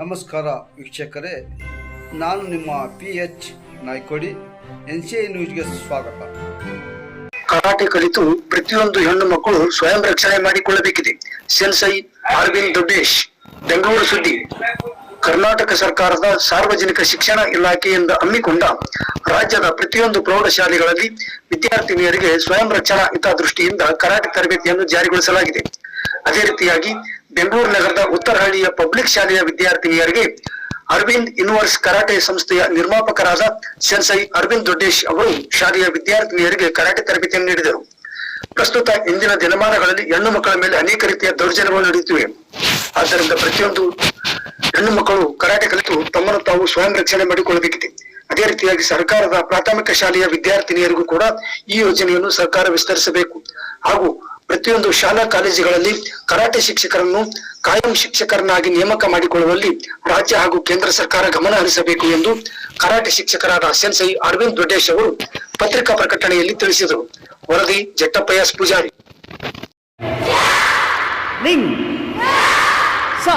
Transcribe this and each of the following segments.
ನಮಸ್ಕಾರ ವೀಕ್ಷಕರೇ, ನಾನು ನಿಮ್ಮ P H Naikodi, N C I ನ್ಯೂಸ್ಗೆ ಸ್ವಾಗತ. ಕರಾಟೆ ಕಲಿತು ಪ್ರತಿಯೊಂದು ಹೆಣ್ಣು ಮಕ್ಕಳು ಸ್ವಯಂ ರಕ್ಷಣೆ ಮಾಡಿಕೊಳ್ಳಬೇಕಿದೆ. ಸೆನ್ಸೈ ಅರವಿಂದ್ ದೊಡ್ಡೇಶ್, ಬೆಂಗಳೂರು ಸುದ್ದಿ. ಕರ್ನಾಟಕ ಸರ್ಕಾರದ ಸಾರ್ವಜನಿಕ ಶಿಕ್ಷಣ ಇಲಾಖೆಯಿಂದ ಹಮ್ಮಿಕೊಂಡ ರಾಜ್ಯದ ಪ್ರತಿಯೊಂದು ಪ್ರೌಢಶಾಲೆಗಳಲ್ಲಿ ವಿದ್ಯಾರ್ಥಿನಿಯರಿಗೆ ಸ್ವಯಂ ರಕ್ಷಣಾ ಹಿತದೃಷ್ಟಿಯಿಂದ ಕರಾಟೆ ತರಬೇತಿಯನ್ನು ಜಾರಿಗೊಳಿಸಲಾಗಿದೆ. ಅದೇ ರೀತಿಯಾಗಿ ಬೆಂಗಳೂರು ನಗರದ ಉತ್ತರಹಳ್ಳಿಯ ಪಬ್ಲಿಕ್ ಶಾಲೆಯ ವಿದ್ಯಾರ್ಥಿನಿಯರಿಗೆ ಅರವಿಂದ್ ಯೂನಿವರ್ಸ್ ಕರಾಟೆ ಸಂಸ್ಥೆಯ ನಿರ್ಮಾಪಕರಾದ ಸೆನ್ಸೈ ಅರವಿಂದ್ ದೊಡ್ಡೇಶ್ ಅವರು ಶಾಲೆಯ ವಿದ್ಯಾರ್ಥಿನಿಯರಿಗೆ ಕರಾಟೆ ತರಬೇತಿಯನ್ನು ನೀಡಿದರು. ಪ್ರಸ್ತುತ ಇಂದಿನ ದಿನಮಾನಗಳಲ್ಲಿ ಹೆಣ್ಣು ಮಕ್ಕಳ ಮೇಲೆ ಅನೇಕ ರೀತಿಯ ದೌರ್ಜನ್ಯಗಳು ನಡೆಯುತ್ತಿವೆ. ಆದ್ದರಿಂದ ಪ್ರತಿಯೊಂದು ಹೆಣ್ಣು ಮಕ್ಕಳು ಕರಾಟೆ ಕಲಿತು ತಮ್ಮನ್ನು ತಾವು ಸ್ವಯಂ ರಕ್ಷಣೆ ಮಾಡಿಕೊಳ್ಳಬೇಕಿದೆ. ಅದೇ ರೀತಿಯಾಗಿ ಸರ್ಕಾರದ ಪ್ರಾಥಮಿಕ ಶಾಲೆಯ ವಿದ್ಯಾರ್ಥಿನಿಯರಿಗೂ ಕೂಡ ಈ ಯೋಜನೆಯನ್ನು ಸರ್ಕಾರ ವಿಸ್ತರಿಸಬೇಕು. ಹಾಗೂ ಪ್ರತಿಯೊಂದು ಶಾಲಾ ಕಾಲೇಜುಗಳಲ್ಲಿ ಕರಾಟೆ ಶಿಕ್ಷಕರನ್ನು ಕಾಯಂ ಶಿಕ್ಷಕರನ್ನಾಗಿ ನೇಮಕ ಮಾಡಿಕೊಳ್ಳುವಲ್ಲಿ ರಾಜ್ಯ ಹಾಗೂ ಕೇಂದ್ರ ಸರ್ಕಾರ ಗಮನ ಹರಿಸಬೇಕು ಎಂದು ಕರಾಟೆ ಶಿಕ್ಷಕರಾದ ಸೆನ್ಸೈ ಅರವಿಂದ್ ದೊಡ್ಡೇಶ್ ಅವರು ಪತ್ರಿಕಾ ಪ್ರಕಟಣೆಯಲ್ಲಿ ತಿಳಿಸಿದರು ವರದಿ ಜಟ್ಟಪ್ಪಯ್ಯ ಪೂಜಾರಿ. ಸಾ.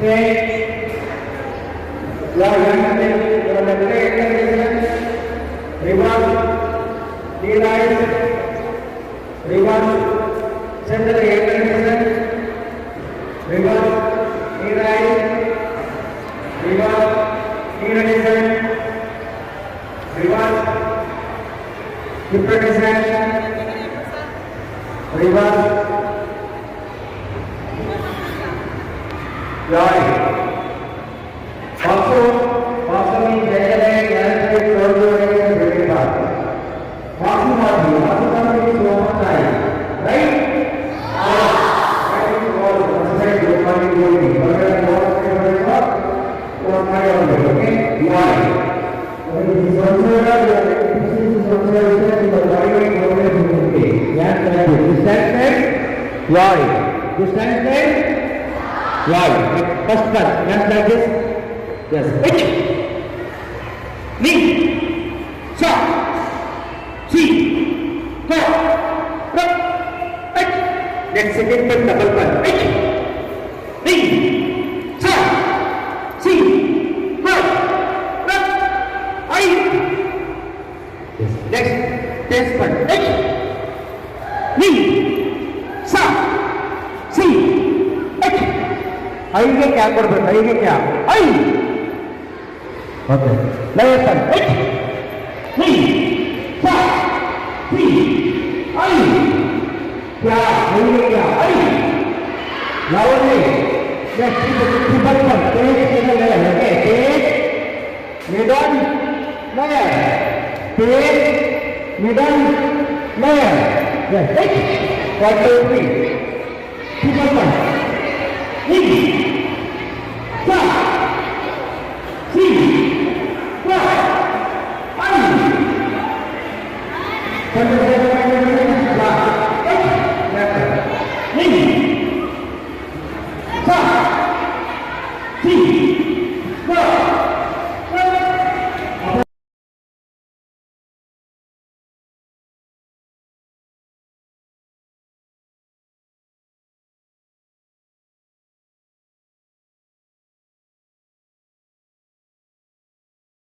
say you are young, you are the great condition, reverse, realize, reverse, set the great condition, reverse, realize, reverse, realization, reverse, hypnotization, reverse, জয় ছাত্র প্রাথমিক জায়গায় জ্ঞানকে চর্য রেখে ভেবে পায় মাতৃভাষী মাতৃভাষী গ্রহণ নাই right Why? Understand that? Right. First part. Yes, like this. Yes. H. Knee. Shot. See. Go. Rock. H. Next second one, double one. H. Knee. Shot. See. Go. Rock. I. Yes. Next. Test part. H. Knee. Shot. See. Hit. ಐಗೆ ಕ್ಯಾ ಕೊಡ್ಬೇಕು ಐಗೆ ಕ್ಯಾ I okay ಲಯಸನ್ I three four three I ಕ್ಯಾ ಐಗೆ ಕ್ಯಾ I lovely next triple one take single ಲಯ okay take median ಲಯ take median ಲಯ yes I one two three triple one Three, Quando